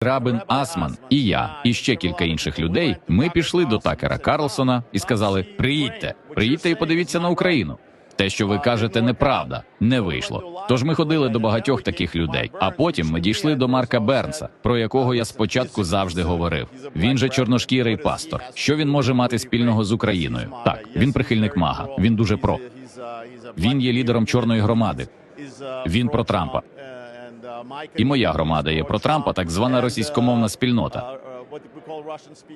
Рабин Асман і я, і ще кілька інших людей. Ми пішли до Такера Карлсона і сказали: Приїдьте, приїдьте і подивіться на Україну. Те, що ви кажете, неправда, не вийшло. Тож ми ходили до багатьох таких людей. А потім ми дійшли до Марка Бернса, про якого я спочатку завжди говорив. Він же чорношкірий пастор. Що він може мати спільного з Україною? Так, він прихильник мага. Він дуже про. Він є лідером чорної громади. Він про Трампа. І моя громада є про Трампа, так звана російськомовна спільнота,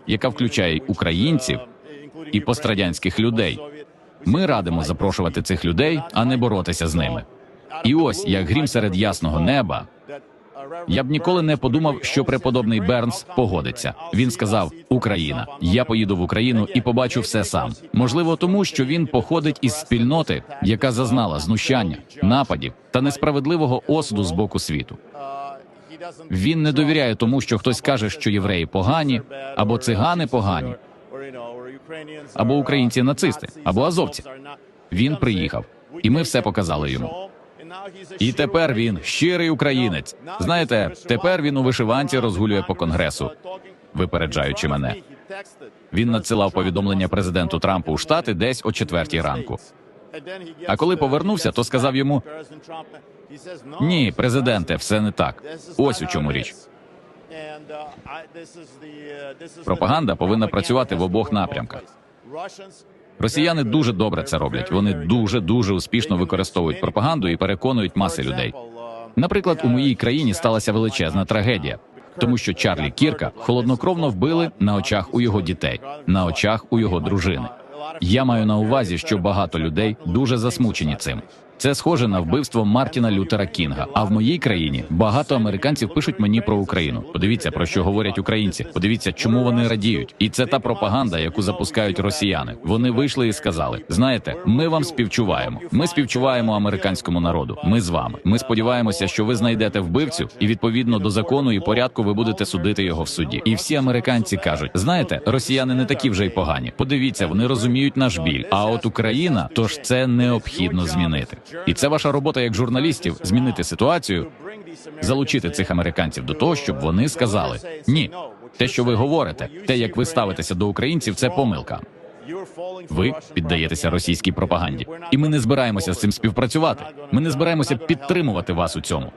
яка включає українців і пострадянських людей. Ми радимо запрошувати цих людей, а не боротися з ними. І ось як грім серед ясного неба. Я б ніколи не подумав, що преподобний Бернс погодиться. Він сказав: Україна, я поїду в Україну і побачу все сам. Можливо, тому що він походить із спільноти, яка зазнала знущання, нападів та несправедливого осуду з боку світу. Він не довіряє тому, що хтось каже, що євреї погані, або цигани погані, або українці нацисти, або азовці. Він приїхав, і ми все показали йому. І тепер він щирий українець. Знаєте, тепер він у вишиванці розгулює по конгресу, випереджаючи мене. Він надсилав повідомлення президенту Трампу у штати десь о четвертій ранку. А коли повернувся, то сказав йому: Ні, президенте, все не так. Ось у чому річ. Пропаганда повинна працювати в обох напрямках. Росіяни дуже добре це роблять. Вони дуже дуже успішно використовують пропаганду і переконують маси людей. Наприклад, у моїй країні сталася величезна трагедія, тому що Чарлі Кірка холоднокровно вбили на очах у його дітей, на очах у його дружини. Я маю на увазі, що багато людей дуже засмучені цим. Це схоже на вбивство Мартіна Лютера Кінга. А в моїй країні багато американців пишуть мені про Україну. Подивіться про що говорять українці. Подивіться, чому вони радіють. І це та пропаганда, яку запускають росіяни. Вони вийшли і сказали: знаєте, ми вам співчуваємо. Ми співчуваємо американському народу. Ми з вами. Ми сподіваємося, що ви знайдете вбивцю, і відповідно до закону і порядку ви будете судити його в суді. І всі американці кажуть: знаєте, росіяни не такі вже й погані. Подивіться, вони розуміють наш біль. А от Україна, тож це необхідно змінити. І це ваша робота як журналістів змінити ситуацію, залучити цих американців до того, щоб вони сказали: ні, те, що ви говорите, те, як ви ставитеся до українців, це помилка. Ви піддаєтеся російській пропаганді, і ми не збираємося з цим співпрацювати. Ми не збираємося підтримувати вас у цьому.